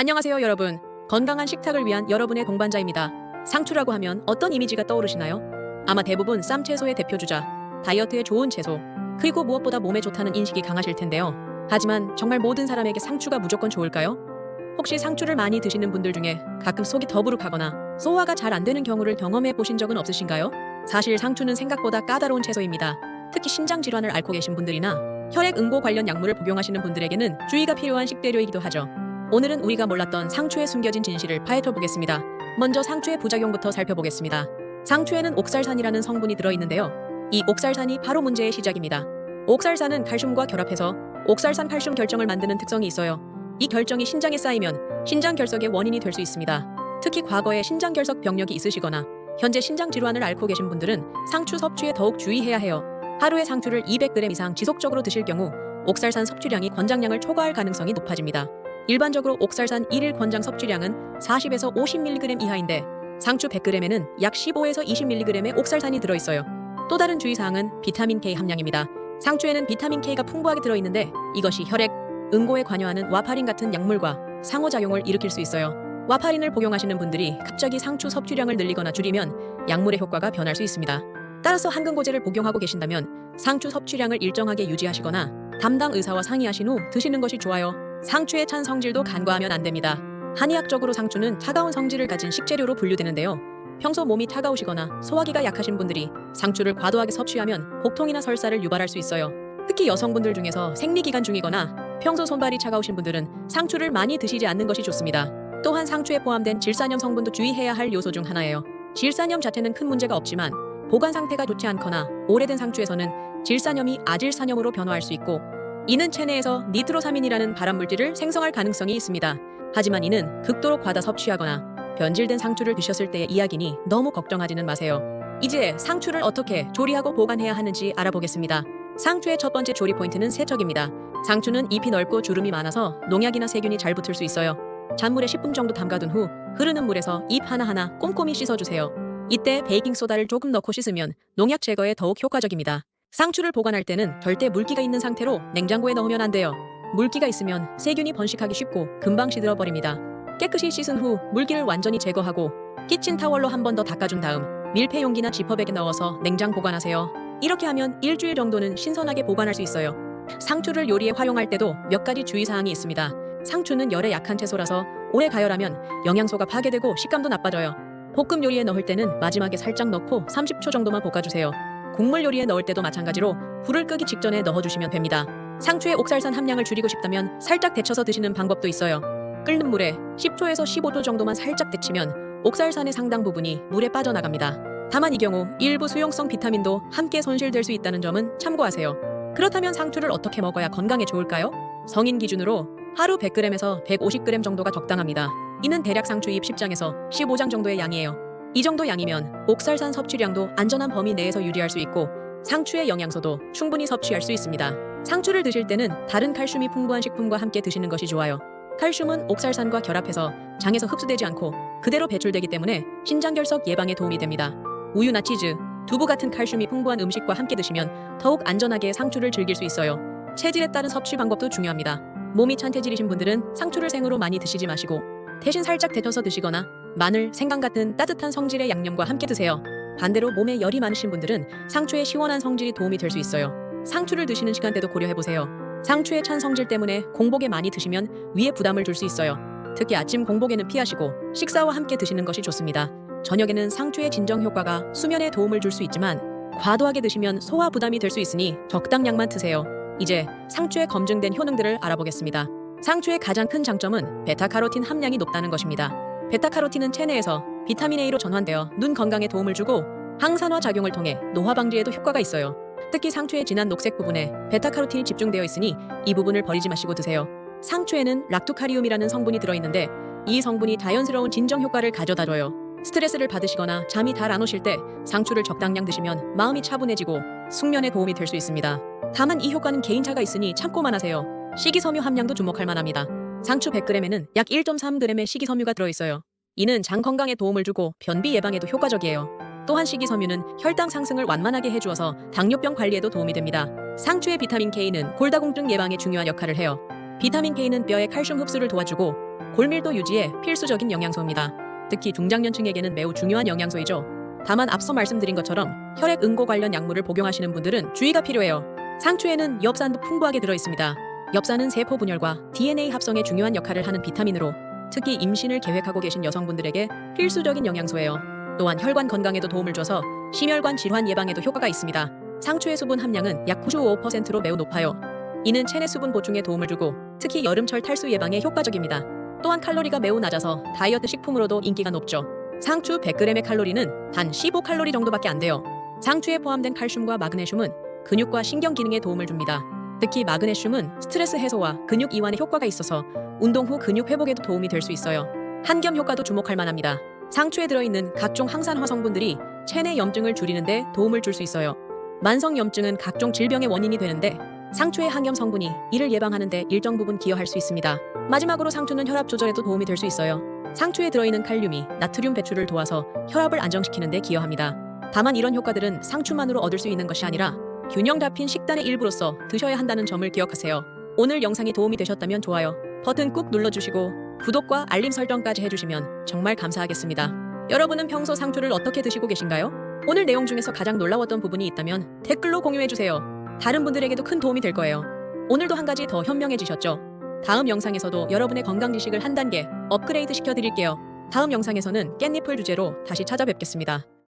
안녕하세요, 여러분. 건강한 식탁을 위한 여러분의 동반자입니다. 상추라고 하면 어떤 이미지가 떠오르시나요? 아마 대부분 쌈 채소의 대표주자, 다이어트에 좋은 채소, 그리고 무엇보다 몸에 좋다는 인식이 강하실 텐데요. 하지만 정말 모든 사람에게 상추가 무조건 좋을까요? 혹시 상추를 많이 드시는 분들 중에 가끔 속이 더부룩하거나 소화가 잘 안 되는 경우를 경험해 보신 적은 없으신가요? 사실 상추는 생각보다 까다로운 채소입니다. 특히 신장 질환을 앓고 계신 분들이나 혈액 응고 관련 약물을 복용하시는 분들에게는 주의가 필요한 식재료이기도 하죠. 오늘은 우리가 몰랐던 상추에 숨겨진 진실을 파헤쳐 보겠습니다. 먼저 상추의 부작용부터 살펴보겠습니다. 상추에는 옥살산이라는 성분이 들어있는데요. 이 옥살산이 바로 문제의 시작입니다. 옥살산은 칼슘과 결합해서 옥살산 칼슘 결정을 만드는 특성이 있어요. 이 결정이 신장에 쌓이면 신장 결석의 원인이 될 수 있습니다. 특히 과거에 신장 결석 병력이 있으시거나 현재 신장 질환을 앓고 계신 분들은 상추 섭취에 더욱 주의해야 해요. 하루에 상추를 200g 이상 지속적으로 드실 경우 옥살산 섭취량이 권장량을 초과할 가능성이 높아집니다. 일반적으로 옥살산 1일 권장 섭취량은 40에서 50mg 이하인데 상추 100g에는 약 15에서 20mg의 옥살산이 들어있어요. 또 다른 주의사항은 비타민 K 함량입니다. 상추에는 비타민 K가 풍부하게 들어있는데 이것이 혈액, 응고에 관여하는 와파린 같은 약물과 상호작용을 일으킬 수 있어요. 와파린을 복용하시는 분들이 갑자기 상추 섭취량을 늘리거나 줄이면 약물의 효과가 변할 수 있습니다. 따라서 항근고제를 복용하고 계신다면 상추 섭취량을 일정하게 유지하시거나 담당 의사와 상의하신 후 드시는 것이 좋아요. 상추의 찬 성질도 간과하면 안 됩니다. 한의학적으로 상추는 차가운 성질을 가진 식재료로 분류되는데요. 평소 몸이 차가우시거나 소화기가 약하신 분들이 상추를 과도하게 섭취하면 복통이나 설사를 유발할 수 있어요. 특히 여성분들 중에서 생리기간 중이거나 평소 손발이 차가우신 분들은 상추를 많이 드시지 않는 것이 좋습니다. 또한 상추에 포함된 질산염 성분도 주의해야 할 요소 중 하나예요. 질산염 자체는 큰 문제가 없지만 보관 상태가 좋지 않거나 오래된 상추에서는 질산염이 아질산염으로 변화할 수 있고 이는 체내에서 니트로사민이라는 발암물질을 생성할 가능성이 있습니다. 하지만 이는 극도로 과다 섭취하거나 변질된 상추를 드셨을 때의 이야기니 너무 걱정하지는 마세요. 이제 상추를 어떻게 조리하고 보관해야 하는지 알아보겠습니다. 상추의 첫 번째 조리 포인트는 세척입니다. 상추는 잎이 넓고 주름이 많아서 농약이나 세균이 잘 붙을 수 있어요. 잔물에 10분 정도 담가둔 후 흐르는 물에서 잎 하나하나 꼼꼼히 씻어주세요. 이때 베이킹소다를 조금 넣고 씻으면 농약 제거에 더욱 효과적입니다. 상추를 보관할 때는 절대 물기가 있는 상태로 냉장고에 넣으면 안 돼요. 물기가 있으면 세균이 번식하기 쉽고 금방 시들어 버립니다. 깨끗이 씻은 후 물기를 완전히 제거하고 키친타월로 한 번 더 닦아준 다음 밀폐 용기나 지퍼백에 넣어서 냉장 보관하세요. 이렇게 하면 일주일 정도는 신선하게 보관할 수 있어요. 상추를 요리에 활용할 때도 몇 가지 주의사항이 있습니다. 상추는 열에 약한 채소라서 오래 가열하면 영양소가 파괴되고 식감도 나빠져요. 볶음 요리에 넣을 때는 마지막에 살짝 넣고 30초 정도만 볶아주세요. 국물 요리에 넣을 때도 마찬가지로 불을 끄기 직전에 넣어주시면 됩니다. 상추의 옥살산 함량을 줄이고 싶다면 살짝 데쳐서 드시는 방법도 있어요. 끓는 물에 10초에서 15초 정도만 살짝 데치면 옥살산의 상당 부분이 물에 빠져나갑니다. 다만 이 경우 일부 수용성 비타민도 함께 손실될 수 있다는 점은 참고하세요. 그렇다면 상추를 어떻게 먹어야 건강에 좋을까요? 성인 기준으로 하루 100g에서 150g 정도가 적당합니다. 이는 대략 상추 잎 10장에서 15장 정도의 양이에요. 이 정도 양이면 옥살산 섭취량도 안전한 범위 내에서 유지할 수 있고 상추의 영양소도 충분히 섭취할 수 있습니다. 상추를 드실 때는 다른 칼슘이 풍부한 식품과 함께 드시는 것이 좋아요. 칼슘은 옥살산과 결합해서 장에서 흡수되지 않고 그대로 배출되기 때문에 신장결석 예방에 도움이 됩니다. 우유나 치즈, 두부 같은 칼슘이 풍부한 음식과 함께 드시면 더욱 안전하게 상추를 즐길 수 있어요. 체질에 따른 섭취 방법도 중요합니다. 몸이 찬 체질이신 분들은 상추를 생으로 많이 드시지 마시고 대신 살짝 데쳐서 드시거나 마늘, 생강 같은 따뜻한 성질의 양념과 함께 드세요. 반대로 몸에 열이 많으신 분들은 상추의 시원한 성질이 도움이 될 수 있어요. 상추를 드시는 시간대도 고려해 보세요. 상추의 찬 성질 때문에 공복에 많이 드시면 위에 부담을 줄 수 있어요. 특히 아침 공복에는 피하시고 식사와 함께 드시는 것이 좋습니다. 저녁에는 상추의 진정 효과가 수면에 도움을 줄 수 있지만 과도하게 드시면 소화 부담이 될 수 있으니 적당량만 드세요. 이제 상추의 검증된 효능들을 알아보겠습니다. 상추의 가장 큰 장점은 베타카로틴 함량이 높다는 것입니다. 베타카로틴은 체내에서 비타민 A로 전환되어 눈 건강에 도움을 주고 항산화 작용을 통해 노화 방지에도 효과가 있어요. 특히 상추의 진한 녹색 부분에 베타카로틴이 집중되어 있으니 이 부분을 버리지 마시고 드세요. 상추에는 락토카리움이라는 성분이 들어있는데 이 성분이 자연스러운 진정 효과를 가져다줘요. 스트레스를 받으시거나 잠이 잘 안 오실 때 상추를 적당량 드시면 마음이 차분해지고 숙면에 도움이 될 수 있습니다. 다만 이 효과는 개인차가 있으니 참고만 하세요. 식이섬유 함량도 주목할 만합니다. 상추 100g에는 약 1.3g의 식이섬유가 들어있어요. 이는 장 건강에 도움을 주고 변비 예방에도 효과적이에요. 또한 식이섬유는 혈당 상승을 완만하게 해주어서 당뇨병 관리에도 도움이 됩니다. 상추의 비타민 K는 골다공증 예방에 중요한 역할을 해요. 비타민 K는 뼈의 칼슘 흡수를 도와주고 골밀도 유지에 필수적인 영양소입니다. 특히 중장년층에게는 매우 중요한 영양소이죠. 다만 앞서 말씀드린 것처럼 혈액 응고 관련 약물을 복용하시는 분들은 주의가 필요해요. 상추에는 엽산도 풍부하게 들어 있습니다. 엽산은 세포 분열과 DNA 합성에 중요한 역할을 하는 비타민으로 특히 임신을 계획하고 계신 여성분들에게 필수적인 영양소예요. 또한 혈관 건강에도 도움을 줘서 심혈관 질환 예방에도 효과가 있습니다. 상추의 수분 함량은 약 95%로 매우 높아요. 이는 체내 수분 보충에 도움을 주고 특히 여름철 탈수 예방에 효과적입니다. 또한 칼로리가 매우 낮아서 다이어트 식품으로도 인기가 높죠. 상추 100g의 칼로리는 단 15칼로리 정도밖에 안 돼요. 상추에 포함된 칼슘과 마그네슘은 근육과 신경 기능에 도움을 줍니다. 특히 마그네슘은 스트레스 해소와 근육 이완에 효과가 있어서 운동 후 근육 회복에도 도움이 될 수 있어요. 한겸 효과도 주목할 만합니다. 상추에 들어있는 각종 항산화 성분들이 체내 염증을 줄이는데 도움을 줄 수 있어요. 만성 염증은 각종 질병의 원인이 되는데 상추의 항염 성분이 이를 예방하는데 일정 부분 기여할 수 있습니다. 마지막으로 상추는 혈압 조절에도 도움이 될 수 있어요. 상추에 들어있는 칼륨이 나트륨 배출을 도와서 혈압을 안정시키는 데 기여합니다. 다만 이런 효과들은 상추만으로 얻을 수 있는 것이 아니라 균형 잡힌 식단의 일부로서 드셔야 한다는 점을 기억하세요. 오늘 영상이 도움이 되셨다면 좋아요 버튼 꾹 눌러주시고 구독과 알림 설정까지 해주시면 정말 감사하겠습니다. 여러분은 평소 상추를 어떻게 드시고 계신가요? 오늘 내용 중에서 가장 놀라웠던 부분이 있다면 댓글로 공유해주세요. 다른 분들에게도 큰 도움이 될 거예요. 오늘도 한 가지 더 현명해지셨죠? 다음 영상에서도 여러분의 건강 지식을 한 단계 업그레이드 시켜드릴게요. 다음 영상에서는 깻잎을 주제로 다시 찾아뵙겠습니다.